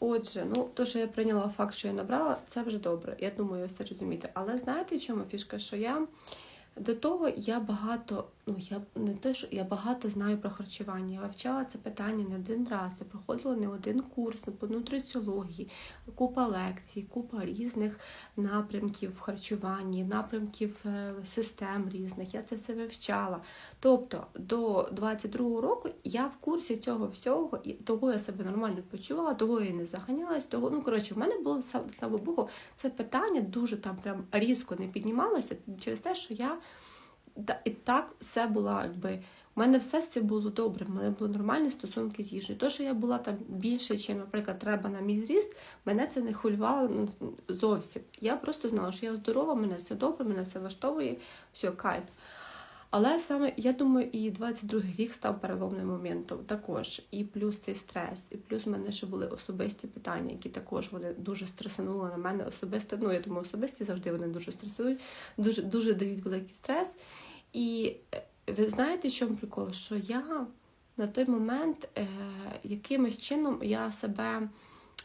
Отже, ну то, що я прийняла факт, що я набрала, це вже добре. Я думаю, ви все розумієте. Але знаєте, чому фішка? Що я до того я багато, ну я не те, що я багато знаю про харчування. Я вивчала це питання не один раз. Я проходила не один курс по нутриціології, купа лекцій, купа різних напрямків в харчуванні, напрямків е, систем різних. Я це все вивчала. Тобто до 22-го року я в курсі цього всього, і того я себе нормально почувала, того я не заганялась, того ну коротше, в мене було слава Богу, це питання дуже там прям різко не піднімалося через те, що я і так все було, якби. У мене все з цим було добре, в мене були нормальні стосунки з їжею. То, що я була там більше, ніж, наприклад, треба на мій зріст, мене це не хвилювало ну, зовсім. Я просто знала, що я здорова, мене все добре, мене все влаштовує, все, кайф. Але саме я думаю, і 22-й рік став переломним моментом також. І плюс цей стрес, і плюс в мене ще були особисті питання, які також вони дуже стресанули на мене особисто. Ну я думаю, особисті завжди вони дуже стресують, дуже дуже дають великий стрес. І е, ви знаєте, в чому прикол? Що я на той момент е, якимось чином я себе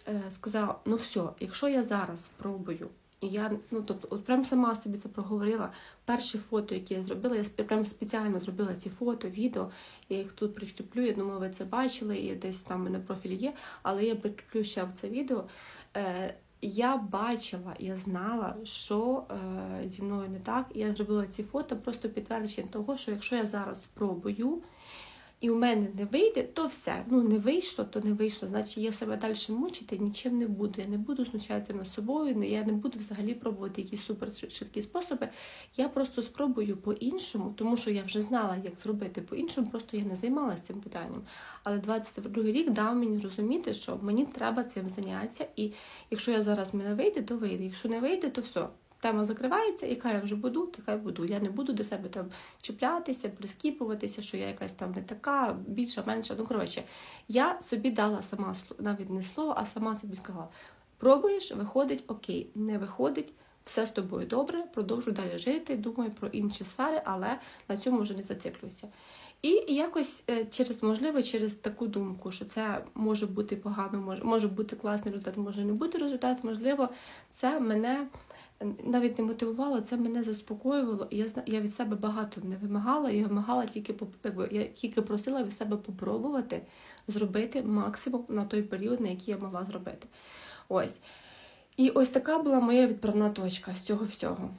е, сказала: ну все, якщо я зараз спробую. Я, ну тобто, от прям сама собі це проговорила. Перші фото, які я зробила, я прям спеціально зробила ці фото, відео. Я їх тут прикріплю. Я думаю, ви це бачили, і десь там на профілі є, але я прикріплю ще в це відео. Е, я бачила, я знала, що е, зі мною не так. Я зробила ці фото просто підтвердження того, що якщо я зараз спробую, і у мене не вийде, то все. Ну не вийшло, то не вийшло. Значить, я себе далі мучити нічим не буду. Я не буду знущатися над собою, я не буду взагалі пробувати якісь супер швидкі способи. Я просто спробую по-іншому, тому що я вже знала, як зробити по-іншому, просто я не займалася цим питанням. Але 22 рік дав мені зрозуміти, що мені треба цим зайнятися, і якщо я зараз в мене вийде, то вийде. Якщо не вийде, то все. Тема закривається, яка я вже буду, така я буду. Я не буду до себе там чіплятися, прискіпуватися, що я якась там не така, більша, менша. Ну коротше, я собі дала сама навіть не слово, а сама собі сказала: пробуєш, виходить, окей, не виходить, все з тобою добре, продовжу далі жити, думаю про інші сфери, але на цьому вже не зациклююся. І якось е, через, можливо, через таку думку, що це може бути погано, може, може бути класний результат, може не бути результат, можливо, це мене навіть не мотивувало, це мене заспокоювало. І я я від себе багато не вимагала, я вимагала тільки якби, я тільки просила від себе попробувати зробити максимум на той період, на який я могла зробити. Ось. І ось така була моя відправна точка з цього всього.